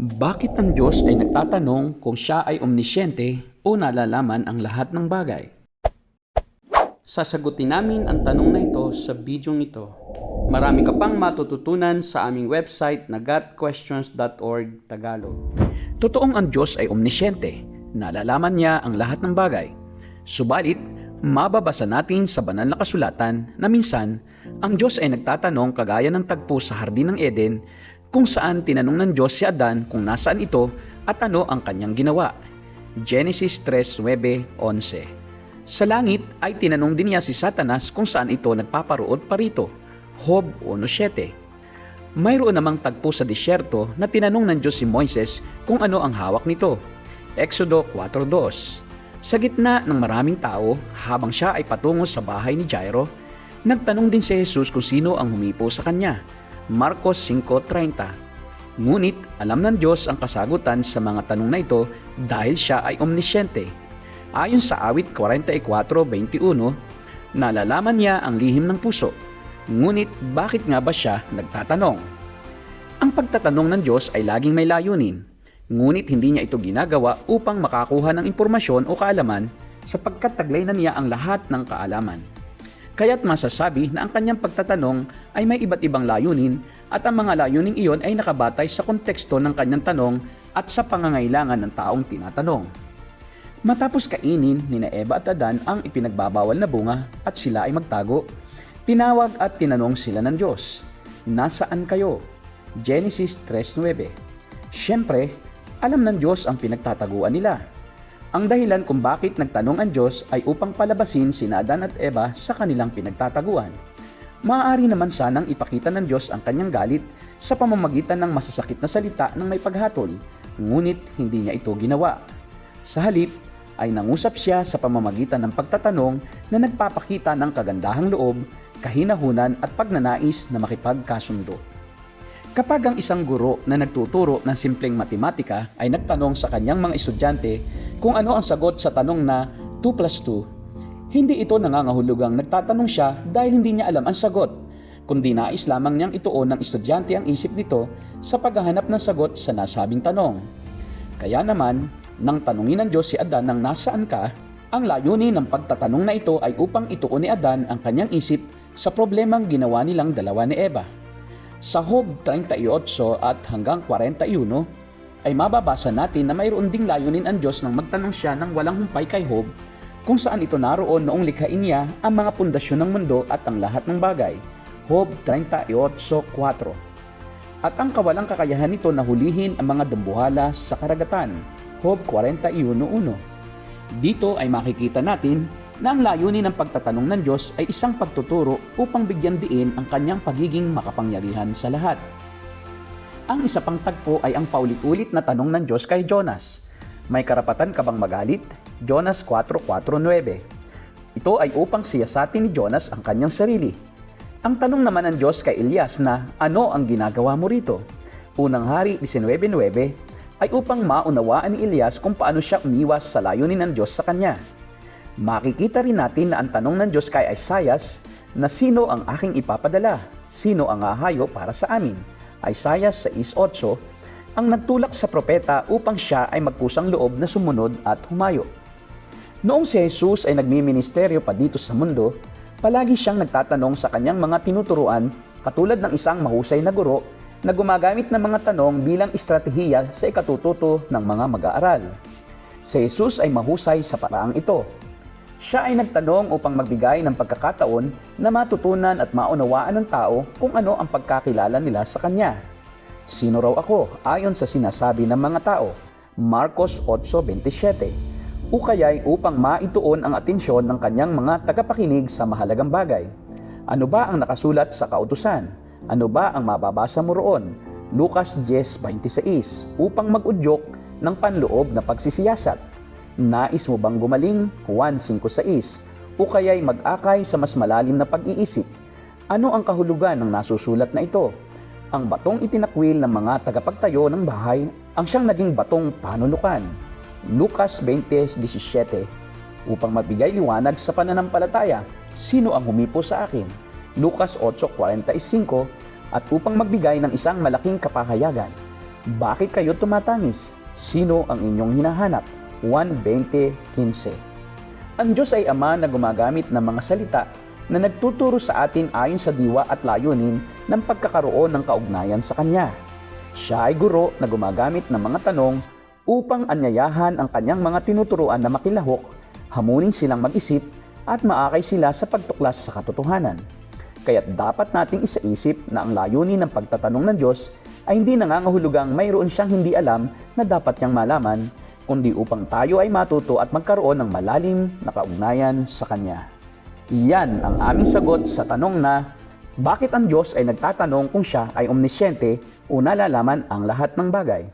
Bakit ang Diyos ay nagtatanong kung siya ay omnisyente o nalalaman ang lahat ng bagay? Sasagutin namin ang tanong na ito sa bidyong ito. Marami ka pang matututunan sa aming website na gotquestions.org Tagalog. Totoong ang Diyos ay omnisyente, nalalaman niya ang lahat ng bagay. Subalit, mababasa natin sa banal na kasulatan na minsan, ang Diyos ay nagtatanong kagaya ng tagpo sa Hardin ng Eden kung saan tinanong ng Diyos si Adan kung nasaan ito at ano ang kanyang ginawa. Genesis 3:9-11 Sa langit ay tinanong din niya si Satanas kung saan ito nagpaparood parito. Hob 1.7 Mayroon namang tagpo sa disyerto na tinanong ng Diyos si Moises kung ano ang hawak nito. Exodo 4.2 Sa gitna ng maraming tao, habang siya ay patungo sa bahay ni Jairo, nagtanong din si Jesus kung sino ang humipo sa kanya. Marcos 5.30 Ngunit alam ng Diyos ang kasagutan sa mga tanong na ito dahil siya ay omnisyente. Ayon sa awit 44.21, nalalaman niya ang lihim ng puso. Ngunit bakit nga ba siya nagtatanong? Ang pagtatanong ng Diyos ay laging may layunin, ngunit hindi niya ito ginagawa upang makakuha ng impormasyon o kaalaman sapagkat taglay na niya ang lahat ng kaalaman. Kaya't masasabi na ang kanyang pagtatanong ay may iba't ibang layunin at ang mga layuning iyon ay nakabatay sa konteksto ng kanyang tanong at sa pangangailangan ng taong tinatanong. Matapos kainin ni Eva at Adan ang ipinagbabawal na bunga at sila ay magtago, tinawag at tinanong sila ng Diyos, Nasaan kayo? Genesis 3.9 Siyempre, alam ng Diyos ang pinagtataguan nila. Ang dahilan kung bakit nagtanong ang Diyos ay upang palabasin si Adan at Eva sa kanilang pinagtataguan. Maaari naman sanang ipakita ng Diyos ang kanyang galit sa pamamagitan ng masasakit na salita ng may paghatol, ngunit hindi niya ito ginawa. Sa halip, ay nangusap siya sa pamamagitan ng pagtatanong na nagpapakita ng kagandahang loob, kahinahunan at pagnanais na makipagkasundo. Kapag ang isang guro na nagtuturo ng simpleng matematika ay nagtanong sa kanyang mga estudyante kung ano ang sagot sa tanong na 2 plus 2, hindi ito nangangahulugang nagtatanong siya dahil hindi niya alam ang sagot, kundi nais lamang niyang ituon ng estudyante ang isip nito sa paghahanap ng sagot sa nasabing tanong. Kaya naman, nang tanungin ng Diyos si Adan ng nasaan ka, ang layunin ng pagtatanong na ito ay upang ituon ni Adan ang kanyang isip sa problemang ginawa nilang dalawa ni Eva. Sa Hob 38 at hanggang 41 ay mababasa natin na mayroon ding layunin ang Diyos nang magtanong siya ng walang humpay kay Hob kung saan ito naroon noong likhain niya ang mga pundasyon ng mundo at ang lahat ng bagay. Hob 38.4 At ang kawalang kakayahan nito na hulihin ang mga dambuhala sa karagatan. Hob 41.1 Dito ay makikita natin na ang layunin ng pagtatanong ng Diyos ay isang pagtuturo upang bigyan diin ang kanyang pagiging makapangyarihan sa lahat. Ang isa pang tagpo ay ang paulit-ulit na tanong ng Diyos kay Jonas. May karapatan ka bang magalit? Jonas 4.4.9 Ito ay upang siyasatin ni Jonas ang kanyang sarili. Ang tanong naman ng Diyos kay Elias na ano ang ginagawa mo rito? Unang Hari 19.9 ay upang maunawaan ni Elias kung paano siya umiwas sa layunin ng Diyos sa kanya. Makikita rin natin na ang tanong ng Diyos kay Isaias na sino ang aking ipapadala? Sino ang ahayo para sa amin? Isaiah 6.8 ang nagtulak sa propeta upang siya ay magkusang loob na sumunod at humayo. Noong si Jesus ay nagmiministeryo pa dito sa mundo, palagi siyang nagtatanong sa kanyang mga tinuturuan katulad ng isang mahusay na guro na gumagamit ng mga tanong bilang estratehiya sa ikatututo ng mga mag-aaral. Si Jesus ay mahusay sa paraang ito. Siya ay nagtanong upang magbigay ng pagkakataon na matutunan at maunawaan ng tao kung ano ang pagkakilala nila sa Kanya. Sino raw ako ayon sa sinasabi ng mga tao? Marcos 8.27 O kaya'y upang maituon ang atensyon ng kanyang mga tagapakinig sa mahalagang bagay. Ano ba ang nakasulat sa kautusan? Ano ba ang mababasa mo roon? Lucas 10.26 upang mag-udyok ng panloob na pagsisiyasat. Nais mo bang gumaling? Juan 5.6 O kaya'y mag-akay sa mas malalim na pag-iisip? Ano ang kahulugan ng nasusulat na ito? Ang batong itinakwil ng mga tagapagtayo ng bahay ang siyang naging batong panunukan. Lucas 20.17 Upang magbigay liwanag sa pananampalataya, sino ang humipo sa akin? Lucas 8.45 At upang magbigay ng isang malaking kapahayagan, Bakit kayo tumatangis? Sino ang inyong hinahanap? 1.20.15 Ang Diyos ay Ama na gumagamit ng mga salita na nagtuturo sa atin ayon sa diwa at layunin ng pagkakaroon ng kaugnayan sa Kanya. Siya ay guro na gumagamit ng mga tanong upang anyayahan ang kanyang mga tinuturuan na makilahok, hamunin silang mag-isip at maakay sila sa pagtuklas sa katotohanan. Kaya't dapat nating isaisip na ang layunin ng pagtatanong ng Diyos ay hindi nangangahulugang mayroon siyang hindi alam na dapat niyang malaman, kundi upang tayo ay matuto at magkaroon ng malalim na kaugnayan sa Kanya. Iyan ang aming sagot sa tanong na, bakit ang Diyos ay nagtatanong kung siya ay omnisyente o nalalaman ang lahat ng bagay?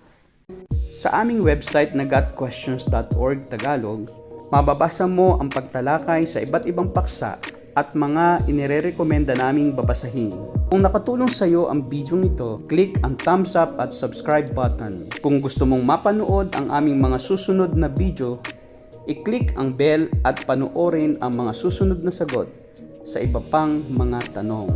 Sa aming website na gotquestions.org Tagalog, mababasa mo ang pagtalakay sa iba't ibang paksa at mga inirerekomenda naming babasahin. Kung nakatulong sa iyo ang video nito, click ang thumbs up at subscribe button. Kung gusto mong mapanood ang aming mga susunod na video, i-click ang bell at panoorin ang mga susunod na sagot sa iba pang mga tanong.